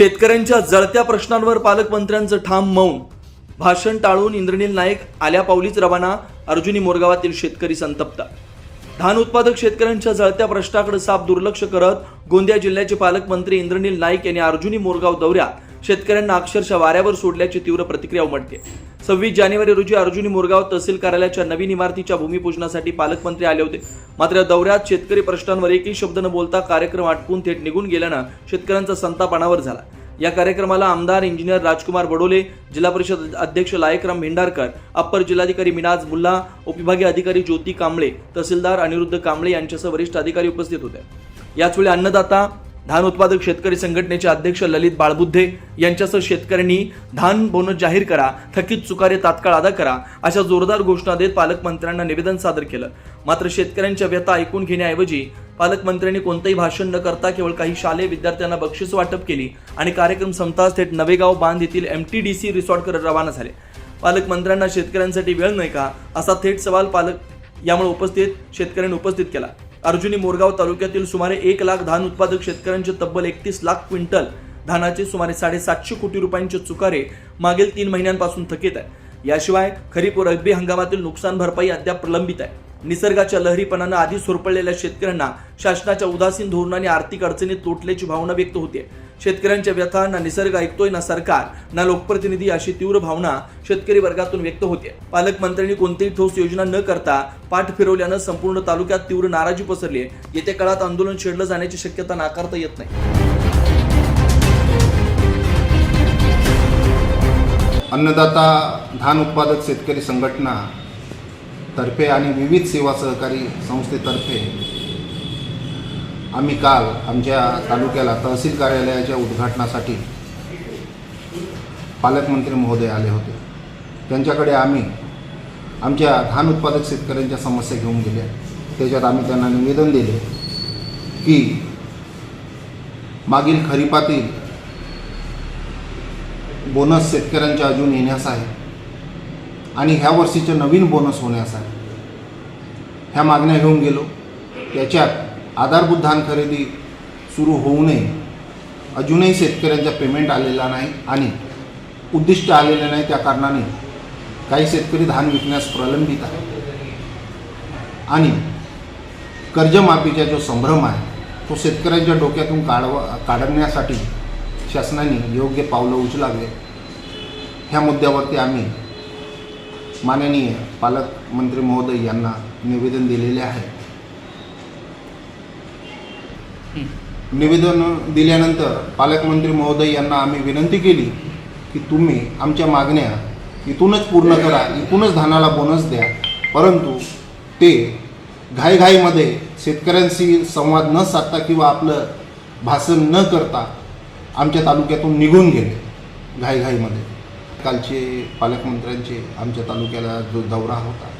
शेतकऱ्यांच्या जळत्या प्रश्नांवर पालकमंत्र्यांचं ठाम मौन. भाषण टाळून इंद्रनील नाईक आल्या पावलीच रवाना अर्जुनी मोरगावातील शेतकरी संतप्त. धान उत्पादक शेतकऱ्यांच्या जळत्या प्रश्नाकडे साफ दुर्लक्ष करत गोंदिया जिल्ह्याचे पालकमंत्री इंद्रनील नाईक यांनी अर्जुनी मोरगाव दौऱ्यात शेतकऱ्यांना अक्षरशः वाऱ्यावर सोडल्याची तीव्र प्रतिक्रिया उमटते. सव्वीस जानेवारी रोजी अर्जुनी मोरगाव तहसील कार्यालयाच्या नवीन इमारतीच्या भूमिपूजनासाठी पालकमंत्री आले होते. मात्र या दौऱ्यात शेतकरी प्रश्नांवर एकही शब्द न बोलता कार्यक्रम आटपून थेट निघून गेल्यानं शेतकऱ्यांचा संताप अनावर झाला. या कार्यक्रमाला आमदार इंजिनियर राजकुमार बडोले जिल्हा परिषद अध्यक्ष लायकराम भेंडारकर अप्पर जिल्हाधिकारी मिनाज मुल्ला उपविभागीय अधिकारी ज्योती कांबळे तहसीलदार अनिरुद्ध कांबळे यांच्यासह वरिष्ठ अधिकारी उपस्थित होते. याचवेळी अन्नदाता धान उत्पादक शेतकरी संघटनेचे अध्यक्ष ललित बाळबुद्धे यांच्यासह शेतकऱ्यांनी धान बोनस जाहीर करा थकीत चुकारे तात्काळ अदा करा अशा जोरदार घोषणा देत पालकमंत्र्यांना निवेदन सादर केलं. मात्र शेतकऱ्यांच्या व्यथा ऐकून घेण्याऐवजी पालकमंत्र्यांनी कोणतंही भाषण न करता केवळ काही शालेय विद्यार्थ्यांना बक्षीस वाटप केली आणि कार्यक्रम संपताच थेट नवेगाव बांध येथील एम टी डी सी रिसॉर्टकडे रवाना झाले. पालकमंत्र्यांना शेतकऱ्यांसाठी वेळ नाही का असा थेट सवाल पालक यामुळे उपस्थित शेतकऱ्यांनी उपस्थित केला. अर्जुनी मोरगाव तालुक्यातील सुमारे एक लाख धान उत्पादक शेतकऱ्यांचे तब्बल एकतीस लाख क्विंटल धानाचे सुमारे साडेसातशे कोटी रुपयांचे चुकारे मागील तीन महिन्यांपासून थकीत आहे याशिवाय खरीप व रब्बी हंगामातील नुकसान भरपाई अद्याप प्रलंबित आहे. निसर्गाच्या लहरीपणानं आधी सोरपडलेल्या शेतकऱ्यांना शासनाच्या उदासीन धोरणाने आर्थिक अडचणीत लोटल्याची भावना व्यक्त होते शेतकऱ्यांच्या व्यथा ना निसर्ग ऐकतोय ना सरकार ना लोकप्रतिनिधी अशी तीव्र भावना शेतकरी वर्गातून व्यक्त होते. पालकमंत्र्यांनी कोणतीही ठोस योजना न करता पाठ फिरवल्यानं संपूर्ण तालुक्यात तीव्र नाराजी पसरली येत्या काळात आंदोलन छेडलं जाण्याची शक्यता नाकारता येत नाही. अन्नदाता धान उत्पादक शेतकरी संघटना तर्फे आणि विविध सेवा सहकारी संस्थेतर्फे आम्ही काल आमच्या तालुक्याला तहसील कार्यालयाच्या उद्घाटनासाठी पालकमंत्री महोदय आले होते. त्यांच्याकडे आम्ही आमच्या धान उत्पादक शेतकऱ्यांच्या समस्या घेऊन गेल्या. त्याच्यात आम्ही त्यांना निवेदन दिले की मागील खरीपातील बोनस शेतकऱ्यांच्या अजून येण्यास आहे आणि ह्या वर्षीचे नवीन बोनस होण्यास आहे. ह्या मागण्या घेऊन गेलो. त्याच्यात आधारभूत धान खरेदी सुरू होऊ नये. अजूनही शेतकऱ्यांचा पेमेंट आलेला नाही आणि उद्दिष्ट आलेले नाही त्या कारणाने काही शेतकरी धान विकण्यास प्रलंबित आहे आणि कर्जमाफीचा जो संभ्रम आहे तो शेतकऱ्यांच्या डोक्यातून काढवा काढण्यासाठी शासनाने योग्य पावलं उचलावे ह्या मुद्द्यावरती आम्ही माननीय पालकमंत्री महोदय यांना निवेदन दिलेले आहे. निवेदन दिल्यानंतर पालकमंत्री महोदय यांना आम्ही विनंती केली की तुम्ही आमच्या मागण्या इथूनच पूर्ण करा इथूनच धानाला बोनस द्या. परंतु ते घाईघाईमध्ये शेतकऱ्यांशी संवाद न साधता किंवा आपलं भाषण न करता आमच्या तालुक्यातून निघून गेले घाईघाईमध्ये. कालचे पालकमंत्र्यांचे आमच्या तालुक्याला जो दौरा होता